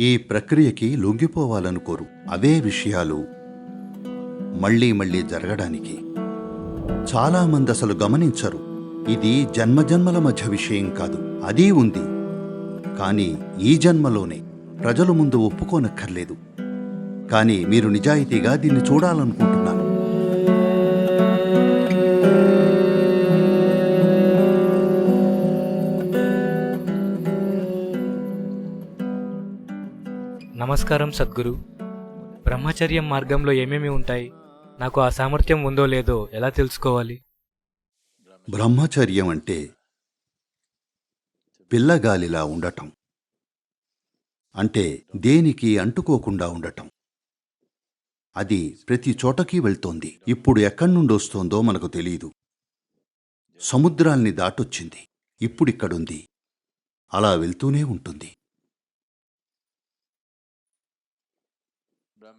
ఈ ప్రక్రియకి లొంగిపోవాలనుకోరు. అవే విషయాలు మళ్ళీ మళ్ళీ జరగడానికి. చాలామంది అసలు గమనించరు. ఇది జన్మజన్మల మధ్య విషయం కాదు. అదీ ఉంది. కానీ ఈ జన్మలోనే ప్రజల ముందు ఒప్పుకోనక్కర్లేదు. కానీ మీరు నిజాయితీగా దీన్ని చూడాలనుకుంటున్నాను. నమస్కారం సద్గురు. బ్రహ్మచర్యం మార్గంలో ఏమేమి ఉంటాయి? నాకు ఆ సామర్థ్యం ఉందో లేదో ఎలా తెలుసుకోవాలి? బ్రహ్మచర్యం అంటే పిల్లగాలిలా ఉండటం. అంటే దేనికి అంటుకోకుండా ఉండటం. అది ప్రతి చోటకి వెళ్తోంది. ఇప్పుడు ఎక్కడి నుండి వస్తోందో మనకు తెలియదు సముద్రాల్ని దాటొచ్చింది. ఇప్పుడిక్కడుంది. అలా వెళ్తూనే ఉంటుంది.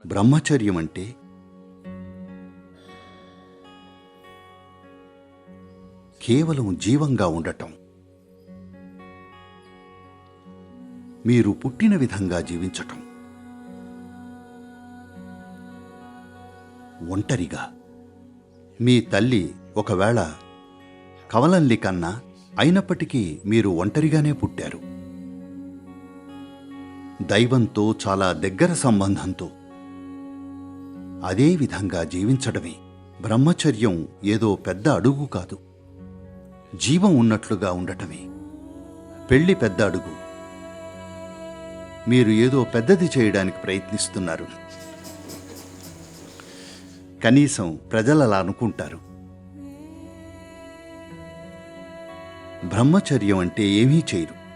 బ్రహ్మచర్యం అంటే కేవలం జీవంగా ఉండటం. మీరు పుట్టిన విధంగా జీవించటం. ఒంటరిగా. మీ తల్లి ఒకవేళ కవలంలి కన్నా అయినప్పటికీ మీరు ఒంటరిగానే పుట్టారు. దైవంతో చాలా దగ్గర సంబంధంతో అదే విధంగా జీవించడమే బ్రహ్మచర్యం ఏదో పెద్ద అడుగు కాదు. జీవం ఉన్నట్లుగా ఉండటమే. పెళ్ళి పెద్ద అడుగు. మీరు ఏదో పెద్దది చేయడానికి ప్రయత్నిస్తున్నారు. కనీసం ప్రజలలా అనుకుంటారు. బ్రహ్మచర్యం అంటే ఏమీ చేయరు.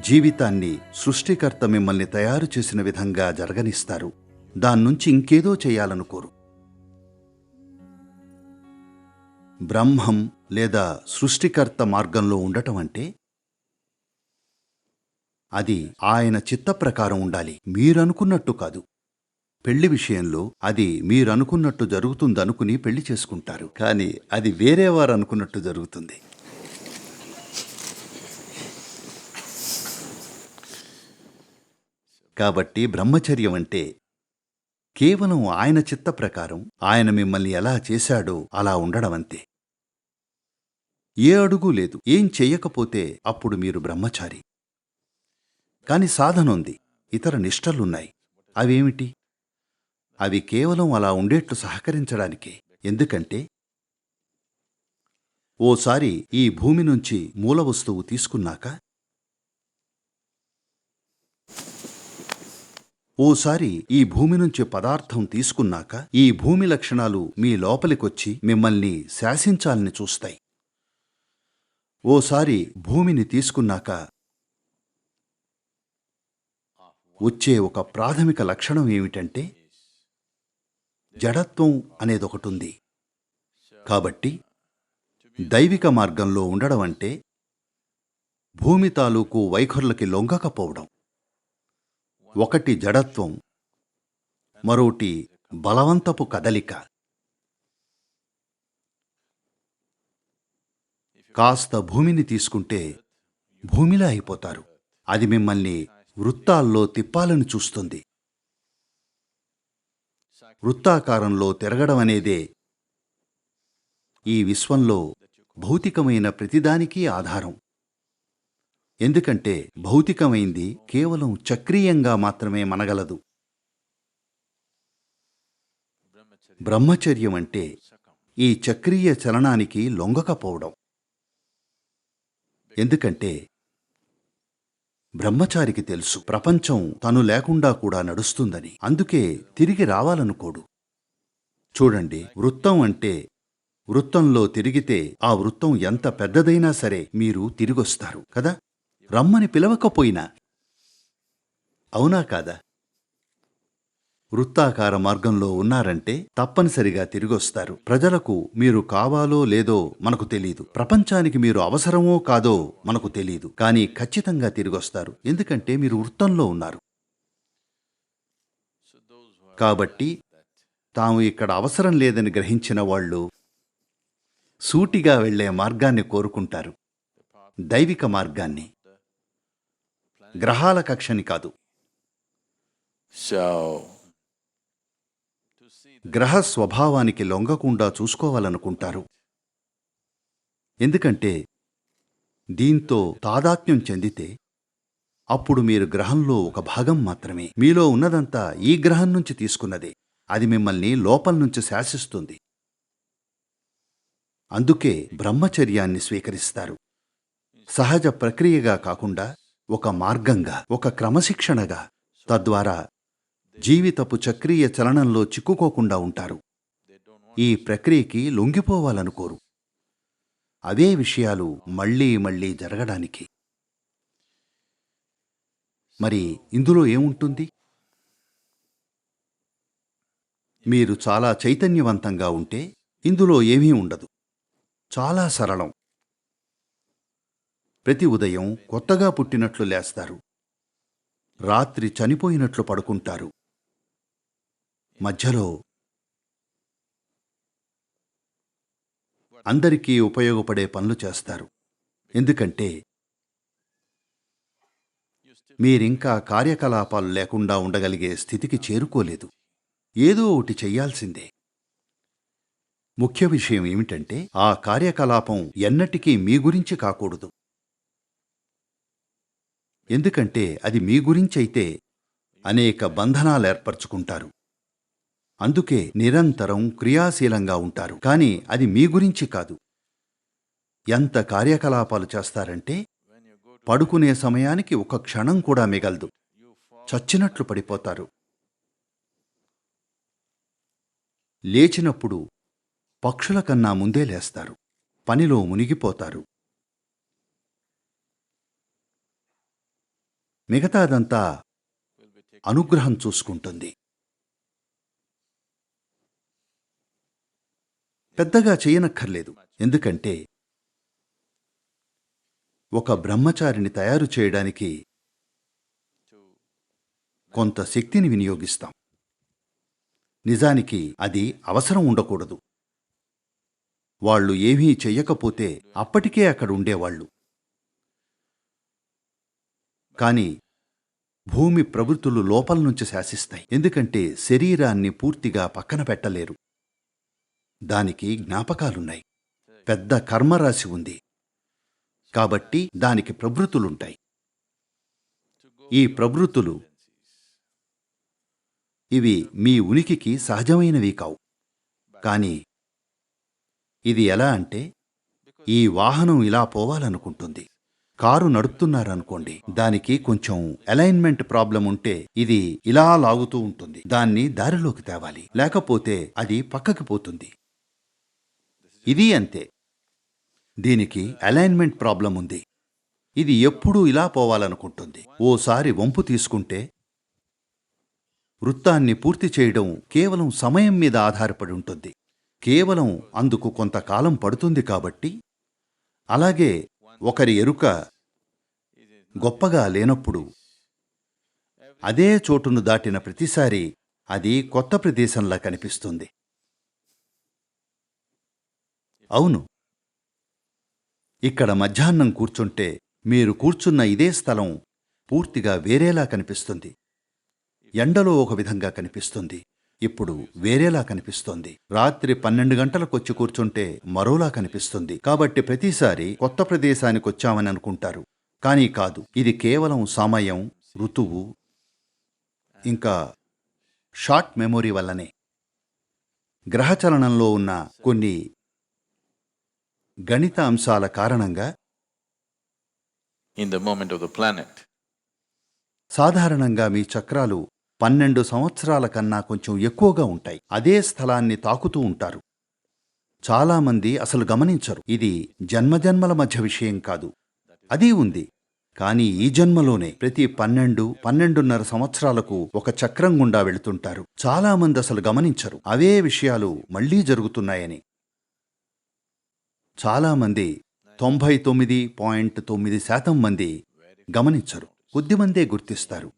జీవితాన్ని సృష్టికర్త మిమ్మల్ని తయారు చేసిన విధంగా జరగనిస్తారు. దాన్నుంచి ఇంకేదో చేయాలనుకోరు బ్రహ్మం లేదా సృష్టికర్త మార్గంలో ఉండటం అంటే అది ఆయన చిత్త ప్రకారం ఉండాలి. మీరనుకున్నట్టు కాదు. పెళ్ళి విషయంలో అది మీరనుకున్నట్టు జరుగుతుందనుకుని పెళ్ళి చేసుకుంటారు. కానీ అది వేరే వారు అనుకున్నట్టు జరుగుతుంది. కాబట్టి బ్రహ్మచర్యం అంటే కేవలం ఆయన చిత్త ప్రకారం ఆయన మిమ్మల్ని ఎలా చేశాడో అలా ఉండడం అంతే ఏ అడుగు లేదు. ఏం చెయ్యకపోతే అప్పుడు మీరు బ్రహ్మచారి. కాని సాధన ఉంది ఇతర నిష్టలున్నాయి. అవేమిటి? అవి కేవలం అలా ఉండేట్లు సహకరించడానికే. ఎందుకంటే? ఓసారి ఈ భూమి నుంచి మూల వస్తువు తీసుకున్నాక ఓసారి ఈ భూమి నుంచి పదార్థం తీసుకున్నాక ఈ భూమి లక్షణాలు మీ లోపలికొచ్చి మిమ్మల్ని శాసించాలని చూస్తాయి. ఓసారి భూమిని తీసుకున్నాక వచ్చే ఒక ప్రాథమిక లక్షణం ఏమిటంటే జడత్వం అనేదొకటుంది. కాబట్టి దైవిక మార్గంలో ఉండడం అంటే భూమి తాలూకు వైఖరులకి లొంగకపోవడం. ఒకటి జడత్వం మరోటి బలవంతపు కదలిక. కాస్త భూమిని తీసుకుంటే భూమిలా అయిపోతారు. అది మిమ్మల్ని వృత్తాల్లో తిప్పాలని చూస్తుంది. వృత్తాకారంలో తిరగడం అనేదే ఈ విశ్వంలో భౌతికమైన ప్రతిదానికి ఆధారం. ఎందుకంటే భౌతికమైంది కేవలం చక్రీయంగా మాత్రమే మనగలదు. బ్రహ్మచర్యం అంటే ఈ చక్రీయ చలనానికి లొంగకపోవడం. ఎందుకంటే బ్రహ్మచారికి తెలుసు ప్రపంచం తను లేకుండా కూడా నడుస్తుందని. అందుకే తిరిగి రావాలనుకోడు. చూడండి వృత్తం అంటే వృత్తంలో తిరిగితే ఆ వృత్తం ఎంత పెద్దదైనా సరే మీరు తిరిగొస్తారు కదా? రమ్మని పిలవకపోయినా. అవునా కాదా? వృత్తాకార మార్గంలో ఉన్నారంటే తప్పనిసరిగా తిరిగొస్తారు. ప్రజలకు మీరు కావాలో లేదో మనకు తెలీదు. ప్రపంచానికి మీరు అవసరమో కాదో మనకు తెలీదు. కానీ ఖచ్చితంగా తిరిగొస్తారు. ఎందుకంటే మీరు వృత్తంలో ఉన్నారు. కాబట్టి తాము ఇక్కడ అవసరం లేదని గ్రహించిన వాళ్ళు సూటిగా వెళ్ళే మార్గాన్ని కోరుకుంటారు. దైవిక మార్గాన్ని. గ్రహాల కక్షని కాదు. గ్రహ స్వభావానికి లొంగకుండా చూసుకోవాలనుకుంటారు. ఎందుకంటే దీంతో తాదాత్మ్యం చెందితే అప్పుడు మీరు గ్రహంలో ఒక భాగం మాత్రమే. మీలో ఉన్నదంతా ఈ గ్రహం నుంచి తీసుకున్నదే. అది మిమ్మల్ని లోపల నుంచి శాసిస్తుంది. అందుకే బ్రహ్మచర్యాన్ని స్వీకరిస్తారు. సహజ ప్రక్రియగా కాకుండా ఒక మార్గంగా ఒక క్రమశిక్షణగా తద్వారా జీవితపు చక్రీయ చలనంలో చిక్కుకోకుండా ఉంటారు. ఈ ప్రక్రియకి లొంగిపోవాలనుకోరు అవే విషయాలు మళ్ళీ మళ్ళీ జరగడానికి. మరి ఇందులో ఏముంటుంది? మీరు చాలా చైతన్యవంతంగా ఉంటే ఇందులో ఏమీ ఉండదు. చాలా సరళం. ప్రతి ఉదయం కొత్తగా పుట్టినట్లు లేస్తారు. రాత్రి చనిపోయినట్లు పడుకుంటారు. మధ్యలో అందరికీ ఉపయోగపడే పనులు చేస్తారు. ఎందుకంటే మీరింకా కార్యకలాపాలు లేకుండా ఉండగలిగే స్థితికి చేరుకోలేదు. ఏదో ఒకటి చెయ్యాల్సిందే ముఖ్య విషయం ఏమిటంటే ఆ కార్యకలాపం ఎన్నటికీ మీ గురించి కాకూడదు. ఎందుకంటే అది మీ గురించైతే అనేక బంధనాలేర్పరచుకుంటారు అందుకే నిరంతరం క్రియాశీలంగా ఉంటారు. కానీ అది మీ గురించి కాదు. ఎంత కార్యకలాపాలు చేస్తారంటే పడుకునే సమయానికి ఒక క్షణం కూడా మిగలదు. చచ్చినట్లు పడిపోతారు. లేచినప్పుడు పక్షుల కన్నా ముందే లేస్తారు. పనిలో మునిగిపోతారు. మిగతాదంతా అనుగ్రహం చూసుకుంటుంది. పెద్దగా చేయనక్కర్లేదు. ఎందుకంటే ఒక బ్రహ్మచారిని తయారు చేయడానికి కొంత శక్తిని వినియోగిస్తాం. నిజానికి అది అవసరం ఉండకూడదు. వాళ్ళు ఏమీ చెయ్యకపోతే అప్పటికే అక్కడ ఉండేవాళ్ళు. కాని భూమి ప్రవృత్తులు లోపల నుంచి శాసిస్తాయి. ఎందుకంటే శరీరాన్ని పూర్తిగా పక్కన పెట్టలేరు. దానికి జ్ఞాపకాలున్నాయి. పెద్ద కర్మరాశి ఉంది. కాబట్టి దానికి ప్రవృత్తులుంటాయి. ఈ ప్రవృత్తులు ఇవి మీ ఉనికికి సహజమైనవి కావు. కాని ఇది ఎలా అంటే ఈ వాహనం ఇలా పోవాలనుకుంటుంది. కారు నడుపుతున్నారనుకోండి దానికి కొంచెం అలైన్మెంట్ ప్రాబ్లం ఉంటే ఇది ఇలా లాగుతూ ఉంటుంది. దాన్ని దారిలోకి తేవాలి. లేకపోతే అది పక్కకి పోతుంది. ఇది అంతే. దీనికి అలైన్మెంట్ ప్రాబ్లం ఉంది. ఇది ఎప్పుడూ ఇలా పోవాలనుకుంటుంది. ఓసారి వంపు తీసుకుంటే వృత్తాన్ని పూర్తి చేయడం కేవలం సమయం మీద ఆధారపడి ఉంటుంది. కేవలం అందుకు కొంతకాలం పడుతుంది కాబట్టి అలాగే ఒకరి ఎరుక గొప్పగా లేనప్పుడు అదే చోటును దాటిన ప్రతిసారి అది కొత్త ప్రదేశంలా కనిపిస్తుంది. అవును. ఇక్కడ మధ్యాహ్నం కూర్చుంటే మీరు కూర్చున్న ఇదే స్థలం పూర్తిగా వేరేలా కనిపిస్తుంది. ఎండలో ఒక విధంగా కనిపిస్తుంది. ఇప్పుడు వేరేలా కనిపిస్తోంది. రాత్రి పన్నెండు గంటలకొచ్చి కూర్చుంటే మరోలా కనిపిస్తుంది. కాబట్టి ప్రతిసారి కొత్త ప్రదేశానికి వచ్చామని అనుకుంటారు. కానీ కాదు ఇది కేవలం సమయం ఋతువు ఇంకా షార్ట్ మెమొరీ వల్లనే. గ్రహచలనంలో ఉన్న కొన్ని గణిత అంశాల కారణంగా the moment of the planet. సాధారణంగా మీ చక్రాలు పన్నెండు సంవత్సరాల కన్నా కొంచెం ఎక్కువగా ఉంటాయి. అదే స్థలాన్ని తాకుతూ ఉంటారు. చాలామంది అసలు గమనించరు. ఇది జన్మజన్మల మధ్య విషయం కాదు. అది ఉంది. కానీ ఈ జన్మలోనే ప్రతి పన్నెండు పన్నెండున్నర సంవత్సరాలకు ఒక చక్రం గుండా వెళుతుంటారు. చాలామంది అసలు గమనించరు. అవే విషయాలు మళ్ళీ జరుగుతున్నాయని. చాలామంది తొంభై తొమ్మిది పాయింట్ తొమ్మిది శాతం మంది గమనించరు. కొద్దిమందే గుర్తిస్తారు.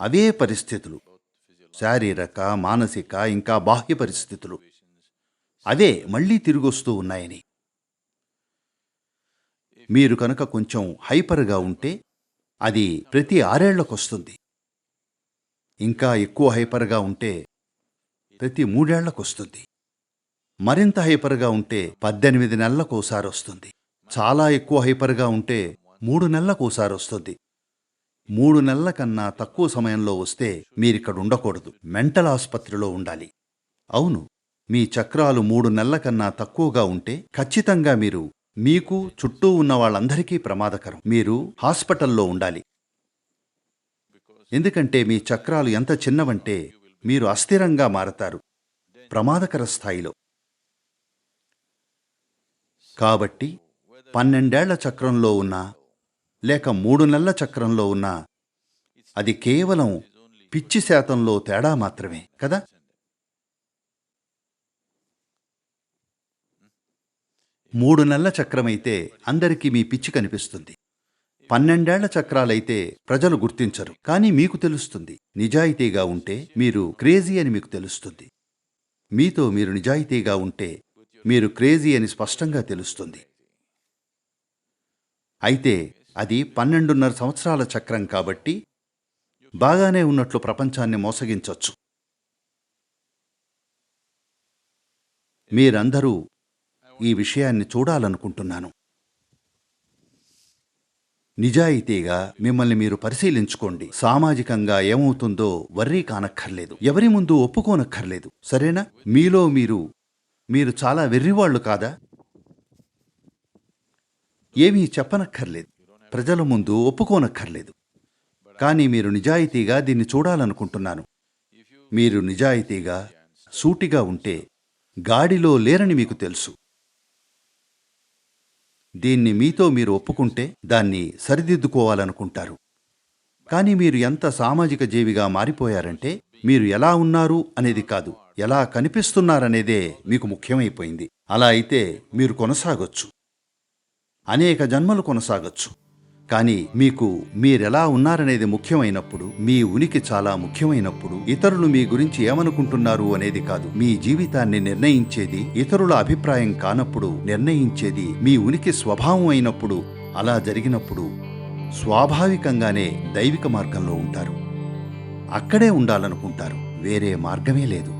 అవే పరిస్థితులు. శారీరక మానసిక ఇంకా బాహ్య పరిస్థితులు. అవే మళ్ళీ తిరిగొస్తూ ఉన్నాయని. మీరు కనుక కొంచెం హైపర్గా ఉంటే అది ప్రతి ఆరేళ్ళకొస్తుంది. ఇంకా ఎక్కువ హైపర్గా ఉంటే ప్రతి మూడేళ్ళకొస్తుంది. మరింత హైపర్గా ఉంటే పద్దెనిమిది నెలలకు ఒకసారి వస్తుంది చాలా ఎక్కువ హైపర్గా ఉంటే మూడు నెలలకు ఒకసారి వస్తుంది మూడు నెలల కన్నా తక్కువ సమయంలో వస్తే మీరిక్కడ ఉండకూడదు మెంటల్ ఆసుపత్రిలో ఉండాలి. అవును మీ చక్రాలు మూడు నెలల కన్నా తక్కువగా ఉంటే ఖచ్చితంగా మీరు మీకు చుట్టూ ఉన్న వాళ్ళందరికీ ప్రమాదకరం. మీరు హాస్పిటల్లో ఉండాలి. ఎందుకంటే మీ చక్రాలు ఎంత చిన్నవంటే మీరు అస్థిరంగా మారతారు. ప్రమాదకర స్థాయిలో. కాబట్టి పన్నెండేళ్ళ చక్రంలో ఉన్నా లేక మూడు నెలల చక్రంలో ఉన్నా అది కేవలం పిచ్చి శాతంలో తేడా మాత్రమే కదా? మూడు నెలల చక్రమైతే అందరికీ మీ పిచ్చి కనిపిస్తుంది. పన్నెండేళ్ళ చక్రాలైతే ప్రజలు గుర్తించరు. కానీ మీకు తెలుస్తుంది నిజాయితీగా ఉంటే మీరు క్రేజీ అని మీకు తెలుస్తుంది. మీతో మీరు నిజాయితీగా ఉంటే మీరు క్రేజీ అని స్పష్టంగా తెలుస్తుంది. అయితే అది పన్నెండున్నర సంవత్సరాల చక్రం కాబట్టి బాగానే ఉన్నట్లు ప్రపంచాన్ని మోసగించవచ్చు మీరందరూ ఈ విషయాన్ని చూడాలనుకుంటున్నాను. నిజాయితీగా మిమ్మల్ని మీరు పరిశీలించుకోండి. సామాజికంగా ఏమవుతుందో వర్రీ కానక్కర్లేదు. ఎవరి ముందు ఒప్పుకోనక్కర్లేదు. సరేనా? మీలో మీరు మీరు చాలా వెర్రివాళ్ళు కాదా? ఏమీ చెప్పనక్కర్లేదు. ప్రజల ముందు ఒప్పుకోనక్కర్లేదు. కానీ మీరు నిజాయితీగా దీన్ని చూడాలనుకుంటున్నాను. మీరు నిజాయితీగా సూటిగా ఉంటే గాడిలో లేరని మీకు తెలుసు. దీన్ని మీతో మీరు ఒప్పుకుంటే దాన్ని సరిదిద్దుకోవాలనుకుంటారు. కానీ మీరు ఎంత సామాజిక జీవిగా మారిపోయారంటే మీరు ఎలా ఉన్నారు అనేది కాదు ఎలా కనిపిస్తున్నారనేదే మీకు ముఖ్యమైపోయింది. అలా అయితే మీరు కొనసాగొచ్చు. అనేక జన్మలు కొనసాగొచ్చు. కానీ మీకు మీరెలా ఉన్నారనేది ముఖ్యమైనప్పుడు మీ ఉనికి చాలా ముఖ్యమైనప్పుడు ఇతరులు మీ గురించి ఏమనుకుంటున్నారు అనేది కాదు. మీ జీవితాన్ని నిర్ణయించేది ఇతరుల అభిప్రాయం కానప్పుడు నిర్ణయించేది మీ ఉనికి స్వభావం అయినప్పుడు అలా జరిగినప్పుడు స్వాభావికంగానే దైవిక మార్గంలో ఉంటారు. అక్కడే ఉండాలనుకుంటారు. వేరే మార్గమే లేదు.